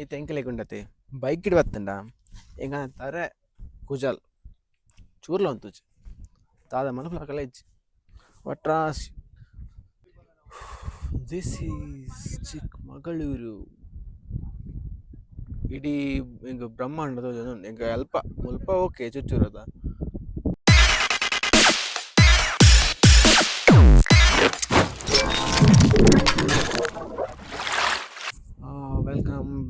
ಈತ ಎಂಕಲೆಗುಂಡತೆ ಬೈಕ್ ಇಡ್ ಬತ್ತಂಡ ಎಂಗ ತರ ಕುಜಲ್, ಚೂರ್ಲ ಒಂತುಜಿ ದಾದ ಮನಪುಲಕಲ ಇಜ್ಜಿ. ಒಟ್ರಾಸ್ ದಿಸ್ ಈಸ್ ಚಿಕ್ಕಮಗಳೂರು. ಇಡೀ ಎಂಗ ಬ್ರಹ್ಮಾಂಡದ ಎಂಗ ಅಲ್ಪ ಮುಲ್ಪ ಓಕೆ ಚುಚ್ಚೂರದ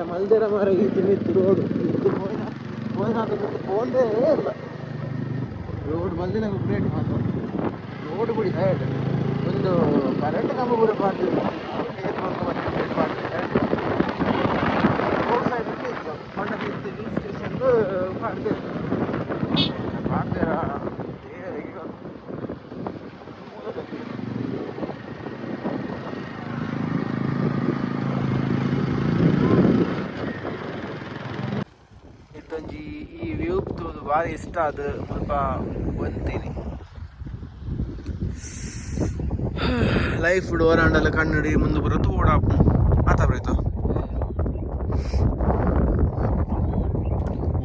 നമ്മളുടെ മറ ഈ തിന്നിത്ത് റോഡ് ഇത് പോയിന പോയിനാത്ത പോണ്ടേ ಇಲ್ಲ. ರೋಡ್ ಬಂದು ಗ್ರೇಟ್ ಬ್ರೇಟ್ ರೋಡ್ ಬಿಡಿ ಸೈಡ್ ಒಂದು ಕರೆಂಟ್ ನಮಗೆ ಬಿಡಿ ಮಾಡ್ತೀವಿ ಭಾರಿ ಇಷ್ಟ ಅದು. ಸ್ವಲ್ಪ ಬಂತೀನಿ ಲೈಫ್ ಓರಾಂಡಲ್ಲ ಕನ್ನಡಿ ಮುಂದೆ ಬರೋದು ಓಡಾಪು ಆತ ಬರೀತು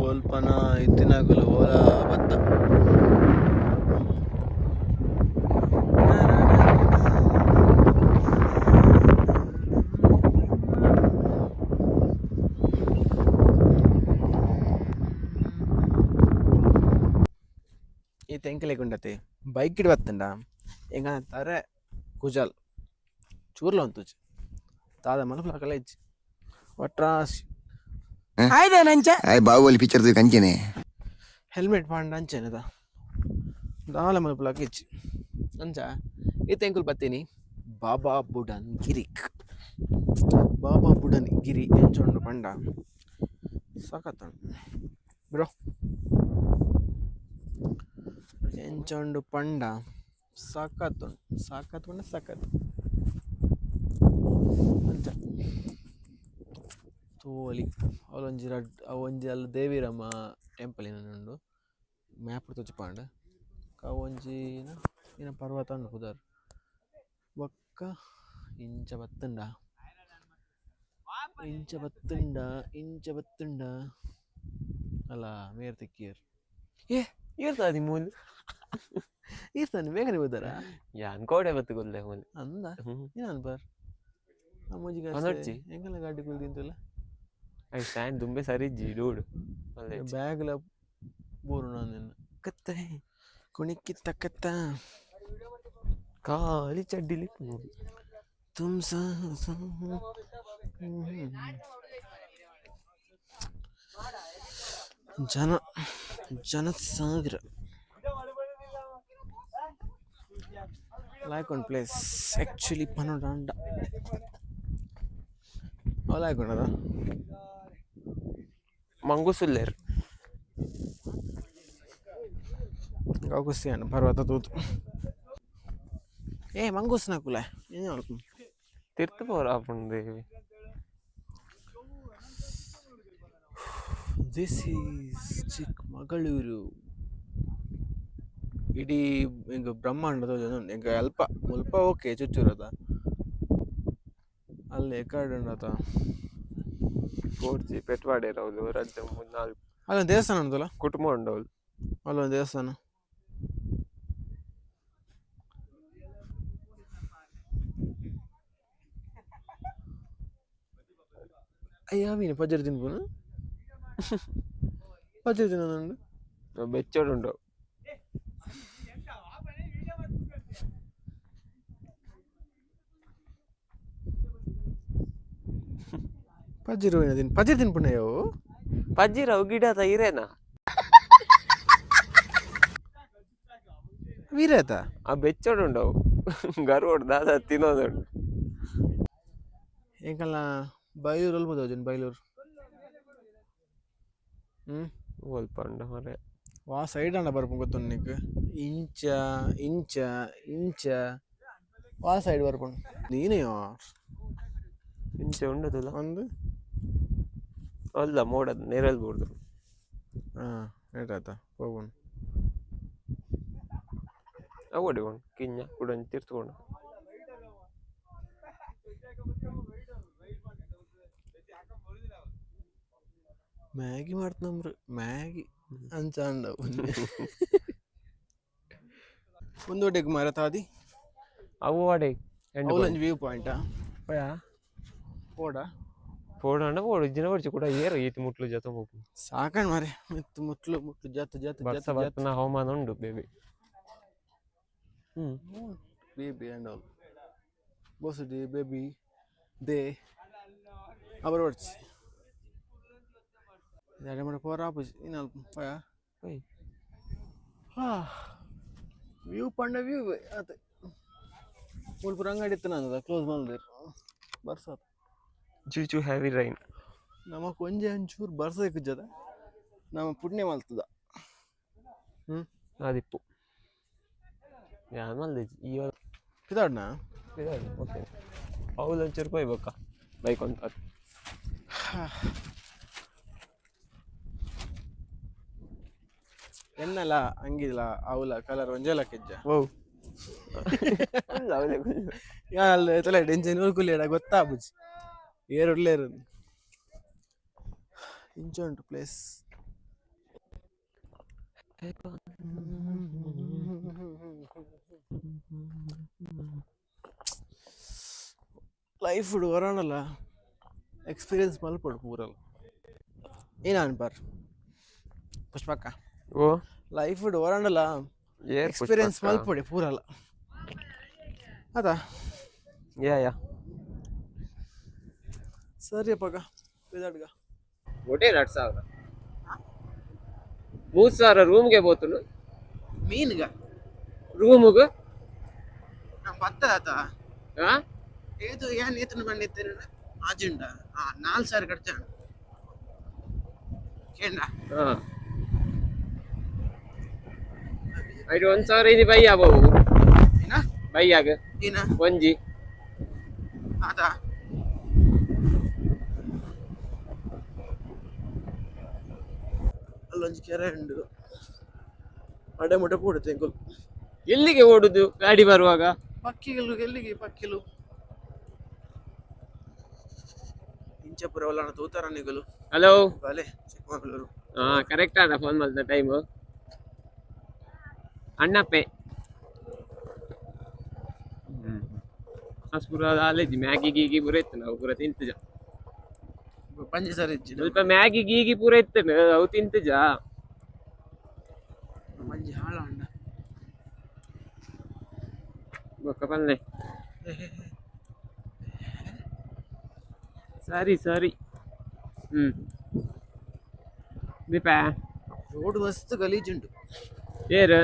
ಓಲ್ಪನ ಇತ್ತಿನಾಗಲು ಓಲಾ ಬತ್ತ. టెంక లేకుండతి బೈక్కి వస్తుండ ఇంకా తరే కుజాల్. చూర్లో ఉంటుంది తాద మనకు అక్కడ ఇచ్చి బాహుబలి పిక్చర్ కంచెనే. హెల్మెట్ పాండా అంచేనదా దాల మనపులకి ఇచ్చి. అంచా ఈ తెంకులు పత్తిని బాబా బుడన్ గిరి. బాబా బుడన్ గిరి. ఎంచండు పండ. సకతం. బ్రో. ಎಂಚೊಂಡು ಪಂಡ. ಸಖತ್ ಸಾಕತ್ತು ಪಂಡ ಸಾಕತ್ತು ಅಂಚ. ತೋಲಿ. ಅವಲೊಂಜಿ ರಡ್, ಅವೊಂಜಿ ಅಲ್ಲಿ ದೇವಿರಮ್ಮ ಟೆಂಪಲ್ ಉಂಡು ಮ್ಯಾಪ್ ತೋಚಿ ಪಾಂಡ. ಒಂಜಿ ಏನ? ಪರ್ವತ ಉಂಡು ಪುದರ್. ಬೊಕ್ಕ ಇಂಚ ಬತ್ತುಂಡ. ಇಂಚ ಬತ್ತುಂಡ ಇಂಚ ಬತ್ತುಂಡ. ಅಲ್ಲ, ಮೇರ್ ತಿಕ್ಕಿಯರ್. ಏ ಏರ್ತಾ ಮೂಲು? ಈರ್ತಾನೆ ಬೇಗನೆ ಹೋದಾರ ಯಾನ್ ಕೋಡೆ ಬತ್ತು ಗೊಲ್ಲೆ ಅಂದ? ಏನು ಅನ್ಬಾರ್ ಅಮ್ಮಜಿಗೆ ಪನೊಡ್ಜಿ? ಹೆಂಗಲ್ಲ ಗಾಡಿ ಕುಲ್ದಿಂತಲ್ಲ ಐ ಸ್ಟ್ಯಾಂಡ್ ದುಂಬೆ ಸರಿ ಡೂಡ್. ಒಳ್ಳೆ ಬ್ಯಾಗ್ಲ ಬೋರು ನಾನು ಕತ್ತೆ ಕುಣಿಕ್ಕಿ ತಕ್ಕತ್ತ ಖಾಲಿ ಚಡ್ಡಿಲಿ ಮೂಲು ತುಮ್ ಸಾ ಜನ ಜನ ಒಂದು ಪ್ಲೇಸ್ ಆ್ಯಕ್ಚುಲಿ ಪನೋಡಾಂಡ ಅವ ಲೈಕ್ ಉಂಡದ ಮಂಗುಸುಲ್ಲೇರ್ ಗೌಗುಸ್ತಿಯಾನ ಪರ್ವತ ತೂತು ಏ ಮಂಗೂಸ್ ನಾಕುಲ ಏನು ತಿರ್ತು ಪೋರ ದೇವಿ ದಿಸ್ ಈಸ್ ಚಿಕ್ಕಮಗಳೂರು ಇಡೀ ಎಂಗ ಬ್ರಹ್ಮಾಂಡದ ಎಂಗ ಅಲ್ಪ ಮುಲ್ಪ ಓಕೆ ಚುಚ್ಚೂರದ. ಅಲ್ಲಿ ಎಕಡೆ ಉಂಡತ ಕೋರ್ಜಿ ಪೆಟ್ವಾಡೆ ಅವಳು ರಡ್ಡ ಮೂರು ನಾಲ್ಕು ಅಲ್ಲೊಂದು ದೇವಸ್ಥಾನ ಉಂಟಲ್ಲ? ಕುಟುಂಬ ಉಂಡವಳು ಅಲ್ಲೊಂದು ದೇವಸ್ಥಾನ. ಅಯ್ಯ ಮೀನು? ಪಜ್ಜರಿ ತಿನ್ಪುನು ಪಜ್ಜರಿ ತಿನ್ನೋದುಂಡು ಬೆಚ್ಚೋಡು ಉಂಡವು ಪಜ್ಜಿರು ತಿನ್ ಪಜ್ಜರಿ ತಿನ್ಪುಣ ಅವು. ಪಜ್ಜಿರವು ಗಿಡ ಇರೇನ? ವೀರೇತ ಆ ಬೆಚ್ಚೋಡು ಅವು ಗರುವೋಡು ದಾದ ತಿನ್ನೋದುಂಡು ಎಂಕಲ್ಲ ಬೈಲೂರು ಅಲ್ಬೋದು ಬೈಲೂರು? ಹ್ಞೂ ಓಲ್ ಉಂಡು ಮರೆ. ವಾ ಸೈಡ್ ಅಣ್ಣ ಬರ್ಪು ಗೊತ್ತುಂಡು ನಿಕ್ ಇಂಚ ಇಂಚ ಇಂಚ. ವಾ ಸೈಡ್ ಬರ್ಪುಂಡು ನೀನೇ ಇಂಚ ಉಂಡದಲ್ಲ. ಒಂದು. ಅಲ್ಲ ಮೋಡ ನೆರಳು ಬೋರ್ದು. ಹಾಂ ಏಟಾಯ್ತಾ ಹೋಗೋಣ. ಅವಡೆ ಒಂದು ಕಿಂಜ ಕುಡನ್ ತಿರ್ತ್ಕೊಂಡು ಮ್ಯಾಗಿ ಮಾಡ್ತನಮ್ರು ಮ್ಯಾಗಿ ಅಂಚ ಅಂದ ಒಂದು ಒಡೆಗೆ ತಾದಿ ಅವು ಎಂಡ್ ಒಂದು ವ್ಯೂ ಪಾಯಿಂಟಾ ಪಯಾ ಪೋಡು ಇಜ್ಜಿನ ಬರ್ಚಿ ಕೂಡ ಏರ ಈತಿ ಮುಟ್ಲು ಜತೆ ಹೋಗು ಸಾಕಣ್ ಮಾರೆ ಮಿತ್ತು ಮುಟ್ಲು ಮುಟ್ಲು ಜತ್ ಜತ್ ಬರ್ಸ ಜತ್ ಬರ್ತನ ಹವಾಮಾನ ಉಂಡು baby hmm baby and all ಬೋಸಡಿ ಬೇಬಿ ದೇ ಅವರ ಹೊಡ್ಸಿ ಎರಡು ಮಾಡಿ ಪೋರ ಆಪುಜಿ ಇನ್ನಲ್ಪ ಪಯ ಪೈ ಹಾ ವ್ಯೂ ಪಂಡ ವ್ಯೂ ಆತ ಮುಲ್ಪುರ ಅಂಗಡಿ ಇತ್ತು ನಾನು ಕ್ಲೋಸ್ ಮಾಡಿದ್ರು ಬರ್ಸಾತ್ ಚೂಚು ಹೆವಿ ರೈನ್ ನಮಗೆ ಒಂಜೆ ಒಂಚೂರು ಬರ್ಸ ಜದ ನಮ್ಮ ಪುಣ್ಯ ಮಲ್ತದ. ಹ್ಞೂ ಆದಿಪ್ಪು. ಯಾನ್ ಮಲ್ದಿಜಿ ಇವಾಗ ಪಿದಾಡ್ನ? ಓಕೆ. ಅವ್ಳು ಒಂಚೂರು ಕೊಯ್ಬೇಕಾ ಬೈಕ್? ಅಂತ ಎನ್ನಲ್ಲ ಹಂಗಿಲ್ಲ ಅವಲ ಕಲರ್ ಒಂಜಲ ಕೆಜ್ಜ. ಓ ಅಲ್ಲ ಅವಳೆ ಯಾಲ್ ತಲೆ ಡೆಂಜನ್ ಉಳ್ಕುಲಿಯಡ ಗೊತ್ತಾ ಬುಜಿ ಏರುಳ್ಳೇರು ಇಂಚ ಉಂಟು ಪ್ಲೇಸ್ ಲೈಫ್ ಹೊರಾಣಲ್ಲ ಎಕ್ಸ್ಪೀರಿಯನ್ಸ್ ಮಲ್ಪಡು ಪೂರಲ್ಲ ಏನ ಅನ್ಬಾರ್? ಪುಷ್ಪಕ್ಕ. ಓ. ಲೈಫ್ ಹೊರಾಣಲ್ಲ ಏರ್ ಎಕ್ಸ್ಪೀರಿಯನ್ಸ್ ಮಲ್ಪಡಿ ಪೂರಲ್ಲ. ಅದಾ? Yeah yeah. ಸರಿ ಅಪ್ಪಗ ಬಿದಾಡ್ಗ ಒಟ್ಟೆ ಎರಡು ಸಾವಿರ. ಮೂರು ಸಾವಿರ ರೂಮ್ಗೆ ಬೋತುನು ಮೀನ್ಗ? ರೂಮ್ಗೆ ನಮ್ಮ ಬತ್ತದಾತ ಹಾ ಏದು ಏನ್ ಏತನ ಬಂದಿತ್ತೇನ ಆಜುಂಡ ಹಾ ನಾಲ್ಕು ಸಾವಿರ ಖರ್ಚ ಕೇಂಡ ಹಾ. ಐದು ಒಂದು ಸಾವಿರ ಇದು ಬೈ ಆಗ ಏನ ಬೈಯಾಗ ಏನ ಒಂಜಿ. ಆತ ಅಲ್ಲೊಂದು ಕೆರೆ ಉಂಡು ಅಡೆ ಮುಟ ಪೂಡುತ್ತೆ ಎಂಕುಲ್ ಎಲ್ಲಿಗೆ ಓಡುದು ಗಾಡಿ ಬರುವಾಗ ಪಕ್ಕಿಲು ಎಲ್ಲಿಗೆ ಪಕ್ಕಿಲು ಇಂಚಪುರ ಒಲ್ಲಣ ತೂತಾರ ನಿಗಲು ಹಲೋ ಅಲೆ ಚಿಕ್ಕಮಗಳೂರು ಹಾ ಕರೆಕ್ಟ್ ಆದ ಫೋನ್ ಮಾಡಿದ ಟೈಮು ಅಣ್ಣಪ್ಪೆ ಹಸ್ಪುರ ಅಲ್ಲಿದ್ದಿ ಮ್ಯಾಗಿ ಗೀಗಿ ಪೂರ ಇತ್ತು ನಾವು ಪೂರ ತಿಂತಿಜ ಪಂಚ ಸರಿ ಇಜ್ಜಿನ ಸ್ವಲ್ಪ ಮ್ಯಾಗಿ ಗೀಗಿ ಪೂರ ಇತ್ತು ಅವು ತಿಂತಿಜ ಮಂಜಿ ಹಾಳ ಉಂಡ ಬೊಕ್ಕ ಬಂದೆ. ಸರಿ ಸರಿ. ಹ್ಮ್. ದೀಪ? ರೋಡ್ ಮಸ್ತ್ ಗಲೀಜುಂಟು ಏರು?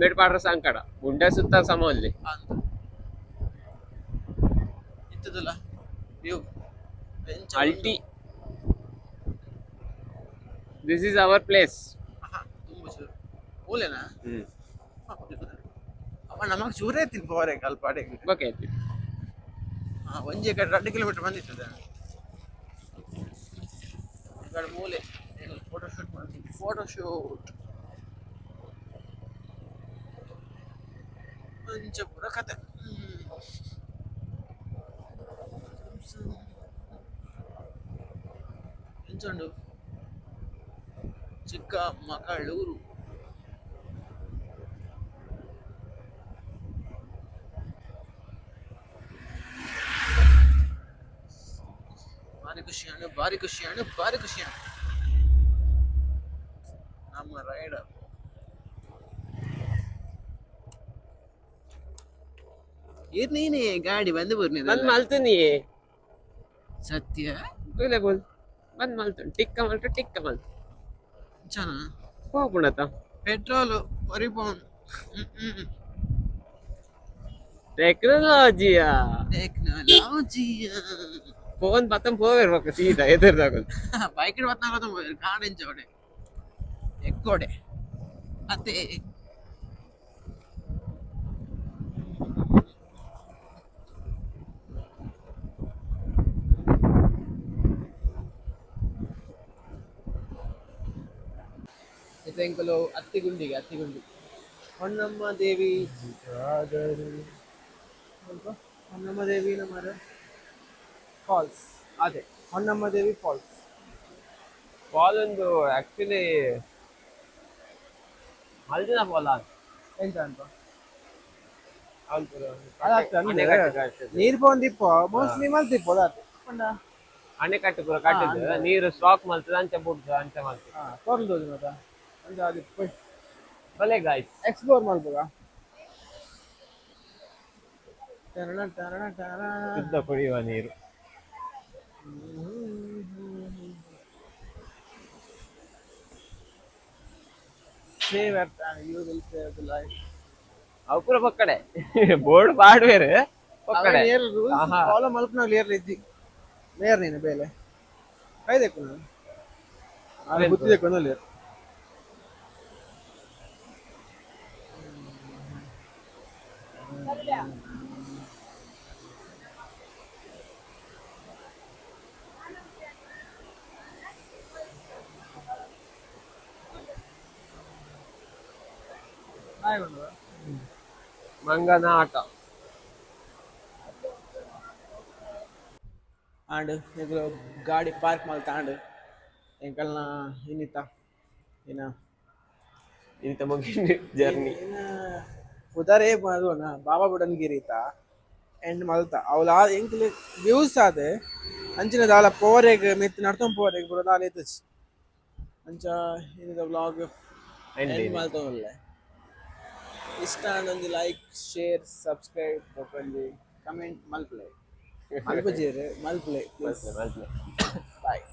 ಮೇಡ್ಪಾಡ್ರ ಸಂಕಟ ಗುಂಡೆ ಸುತ್ತ ಸಮಲ್ಲಿ ಅಂತ. ಇತ್ತದಲ್ಲ? View ಅಲ್ಟಿ this is our place ತುಂಬ ಚೂರು ಮೂಲೆನಾ ಹ್ಮ್ ಅವ ನಮಗ್ ಚೂರೇ ತಿನ್ ಪವರೆ ಕಲ್ಪಾಡೆಗೆ ಓಕೆ ಆಯ್ತು ಹಾ ಒಂಜಿ ಕಡೆ ಎರಡು ಕಿಲೋಮೀಟರ್ ಬಂದಿರ್ತದೆ ಈ ಕಡೆ ಮೂಲೆ ಫೋಟೋ ಶೂಟ್ ಮಾಡ್ತೀನಿ ಫೋಟೋ ಶೂಟ್ ಪಂಚಪುರ ಕತೆ ಚಿಂಚಂಡು ಚಿಕ್ಕ ಮಗಳೂರು ಭಾರಿ ಖುಷಿಯಾಣ ಭಾರಿ ಖುಷಿಯಾಣ ಭಾರಿ ಖುಷಿಯಾಣ ನಮ್ಮ ರೈಡರ್ ಏನ್ ನೀನೇ ಗಾಡಿ ಬಂದು ಬರ್ನಿ ಬಂದ್ ಮಲ್ತೀನಿ ಸತ್ಯ बोल ಬಂದ್ ಮಲ್ತು ಟಿಕ್ಕ ಮಲ್ತು ಟಿಕ್ಕ ಮಲ್ತು ಚನ ಹೋಗ್ಬಿಡತ್ತ ಪೆಟ್ರೋಲ್ ಪರಿಪೌನ್ ಟೆಕ್ನಾಲಜಿಯಾ ಟೆಕ್ನಾಲಜಿಯ ಫೋನ್ ಬತ್ತಂ ಹೋಗಿರ್ಬೇಕು ಸೀದಾ ಎದುರ್ದಾಗ ಬೈಕ್ ಬತ್ತಾಗ ಕಾಡೆಂಚೋಡೆ ಎಕ್ಕೋಡೆ ಮತ್ತೆ ಇದೆಂಕಲು ಅತ್ತಿಗುಂಡಿಗೆ ಅತ್ತಿಗುಂಡಿ. ಹೊನ್ನಮ್ಮ ದೇವಿ. ಹೊನ್ನಮ್ಮ ದೇವಿ ನಮ್ಮ ಫಾಲ್ಸ್. ಅದೇ ಹೊನ್ನಮ್ಮ ದೇವಿ ಫಾಲ್ಸ್. ಫಾಲ್ ಒಂದು ಆ್ಯಕ್ಚುಲಿ ಮಲ್ದಿನ ಫಾಲ್ ಎಂತ ಅಂತ? ನೀರು ಬಂದಿಪ್ಪ ಮೋಸ್ಟ್ಲಿ ಮಲ್ತಿಪ್ಪ ಅಣೆಕಟ್ಟು ಪೂರ ಕಟ್ಟಿದ್ದು ನೀರು ಸ್ಟಾಕ್ ಮಲ್ತದ ಅಂಚ ಬಿಡ್ತದ ಅಂಚ ಮಲ್ತದ. ಹಾಂ ತೋರ್ದೋದು ಮತ್ತ? ಅಂದ್ರೆ ಗಾಯ್ ಪೋಯ್ ಭಲೆ ಗಾಯ್ಸ್ ಎಕ್ಸ್ಪ್ಲೋರ್ ಮಾಡ್ಬೋದಾ? ಟರಣ ಟರಣ ಟರಣ. ಶುದ್ಧ ಕುಡಿಯುವ ನೀರು. Save you will save the life ಅವು ಪೂರ ಪಕ್ಕಡೆ ಬೋರ್ಡ್ ಬಾಡ್ವೇರು ಪಕ್ಕಡೆ ಆಹಾ. ಫಾಲೋ ಮಲ್ಪನ ಲೇಯರ್ ಇದ್ದಿ. ಮೇರ್ ನೀನು ಬೇಲೆ. ಕೈದೆಕ್ಕು ನಾನು ಅದು. ಬೇಲೆ ಗೊತ್ತಿದೆಕ್ಕು ಒಂದು ಮಂಗನ ಆಟ. ಆಂಡ್ ಈಗ ಗಾಡಿ ಪಾರ್ಕ್ ಮಾಡಿ ತಾಂಡು ಎಂಕಲ್ನ ಇನ್ನಿತ್ತ ಇನ್ನ ಇಂತ ಮುಗಿನ ಜರ್ನಿ. ಉದಾರೆ ಮಲ್ವನ ಬಾಬಾ ಬುಡನ್ಗಿರಿ ಇತ್ತ ಎಂಡ್ ಮಲ್ತ ಅವಳ ಎಂಕ್ಲೆ ವ್ಯೂಸ್ ಆದೆ. ಅಂಚಿನ ದಾಲ ಪೋರೆಗೆ ಮಿತ್ ನಡ್ತೊಂಡು ಪೋರೆಗ್ ಬುಡ ದಾಲ ಎತ್ತಚ್ ಅಂಚ ಇದು. ವ್ಲಾಗ್ ಎಂಡ್ ಮಲ್ತೊಂದುಲ್ಲೆ ಇಷ್ಟ ಒಂದು like share subscribe ಕೊಪ್ಪಂಜಿ comment ಮಲ್ಪ್ಲೆ ಮಲ್ಪಜೇರು ಮಲ್ಪ್ಲೆ Malpe Malpe ಬಾಯ್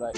ಬಾಯ್